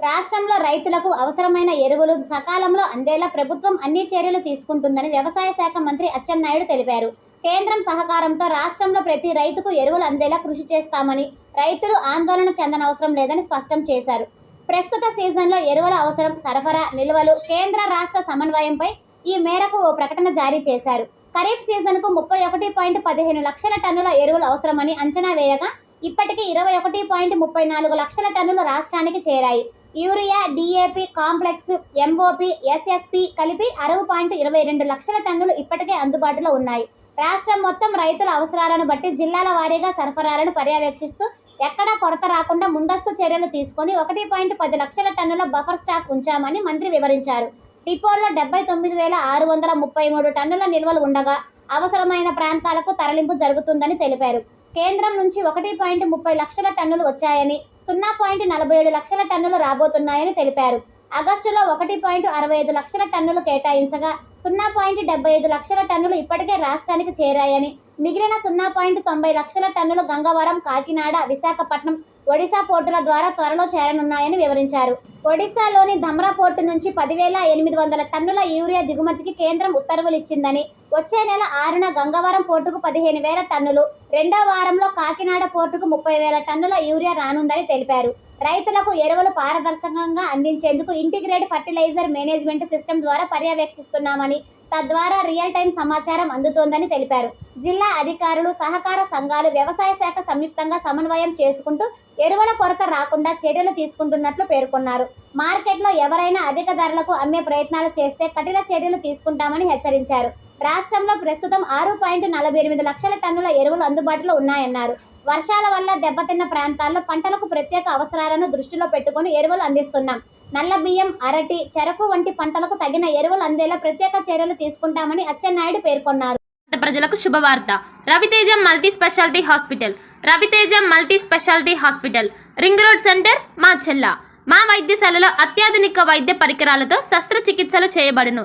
రాష్ట్రంలో రైతులకు అవసరమైన ఎరువులు సకాలంలో అందేలా ప్రభుత్వం అన్ని చర్యలు తీసుకుంటుందని వ్యవసాయ శాఖ మంత్రి అచ్చెన్నాయుడు తెలిపారు. కేంద్రం సహకారంతో రాష్ట్రంలో ప్రతి రైతుకు ఎరువులు అందేలా కృషి చేస్తామని రైతులు ఆందోళన చెందనవసరం లేదని స్పష్టం చేశారు. ప్రస్తుత సీజన్లో ఎరువుల అవసరం సరఫరా నిల్వలు కేంద్ర రాష్ట్ర సమన్వయంపై ఈ మేరకు ఓ ప్రకటన జారీ చేశారు. ఖరీఫ్ సీజన్కు ముప్పై ఒకటి పాయింట్ పదిహేను లక్షల టన్నుల ఎరువులు అవసరమని అంచనా వేయగా ఇప్పటికీ ఇరవై ఒకటి పాయింట్ ముప్పై నాలుగు లక్షల టన్నులు రాష్ట్రానికి చేరాయి. Urea DAP complex MOP SSP కలిపి అరవై పాయింట్ ఇరవై రెండు లక్షల టన్నులు ఇప్పటికే అందుబాటులో ఉన్నాయి. రాష్ట్రం మొత్తం రైతుల అవసరాలను బట్టి జిల్లాల వారీగా సరఫరాలను పర్యవేక్షిస్తూ ఎక్కడా కొరత రాకుండా ముందస్తు చర్యలు తీసుకొని ఒకటి పాయింట్ పది లక్షల టన్నుల బఫర్ స్టాక్ ఉంచామని మంత్రి వివరించారు. డిపోల్లో డెబ్బై తొమ్మిది వేల ఆరు వందల ముప్పై మూడు టన్నుల నిల్వలు ఉండగా అవసరమైన ప్రాంతాలకు తరలింపు జరుగుతుందని తెలిపారు. కేంద్రం నుంచి ఒకటి పాయింట్ ముప్పై లక్షల టన్నులు వచ్చాయని సున్నా పాయింట్ నలభై ఏడు లక్షల టన్నులు రాబోతున్నాయని తెలిపారు. ఆగస్టులో ఒకటి పాయింట్ అరవై ఐదు లక్షల టన్నులు కేటాయించగా సున్నా పాయింట్ డెబ్బై ఐదు లక్షల టన్నులు ఇప్పటికే రాష్ట్రానికి చేరాయని మిగిలిన సున్నా పాయింట్ తొంభై లక్షల టన్నులు గంగవరం కాకినాడ విశాఖపట్నం ఒడిశా పోర్టుల ద్వారా త్వరలో చేరనున్నాయని వివరించారు. ఒడిశాలోని ధమ్రా పోర్టు నుంచి పదివేల ఎనిమిది వందల టన్నుల యూరియా దిగుమతికి కేంద్రం ఉత్తర్వులు ఇచ్చిందని వచ్చే నెల ఆరున గంగవరం పోర్టుకు పదిహేను వేల టన్నులు రెండో వారంలో కాకినాడ పోర్టుకు ముప్పై వేల టన్నుల యూరియా రానుందని తెలిపారు. రైతులకు ఎరువులు పారదర్శకంగా అందించేందుకు ఇంటిగ్రేట్ ఫర్టిలైజర్ మేనేజ్మెంట్ సిస్టమ్ ద్వారా పర్యవేక్షిస్తున్నామని తద్వారా రియల్ టైం సమాచారం అందుతోందని తెలిపారు. జిల్లా అధికారులు సహకార సంఘాలు వ్యవసాయ శాఖ సంయుక్తంగా సమన్వయం చేసుకుంటూ ఎరువుల కొరత రాకుండా చర్యలు తీసుకుంటున్నట్లు పేర్కొన్నారు. మార్కెట్లో ఎవరైనా అధిక ధరలకు అమ్మే ప్రయత్నాలు చేస్తే కఠిన చర్యలు తీసుకుంటామని హెచ్చరించారు. రాష్ట్రంలో ప్రస్తుతం ఆరు పాయింట్ నలభై ఎనిమిది లక్షల టన్నుల ఎరువులు అందుబాటులో ఉన్నాయన్నారు. వర్షాల వల్ల దెబ్బతిన్న ప్రాంతాల్లో పంటలకు ప్రత్యేక అవసరాలను దృష్టిలో పెట్టుకుని ఎరువులు అందిస్తున్నాం. నల్ల బియ్యం అరటి చెరకు వంటి పంటలకు తగిన ఎరువులు అందేలా ప్రత్యేక చర్యలు తీసుకుంటామని అచ్చెన్నాయుడు పేర్కొన్నారు. ప్రజలకు శుభవార్త. Raviteja multi speciality hospital. Raviteja multi speciality hospital. Ring road centre మా చెల్ల. మా వైద్యశాలలో అత్యాధునిక వైద్య పరికరాలతో శస్త్రచికిత్సలు చేయబడును.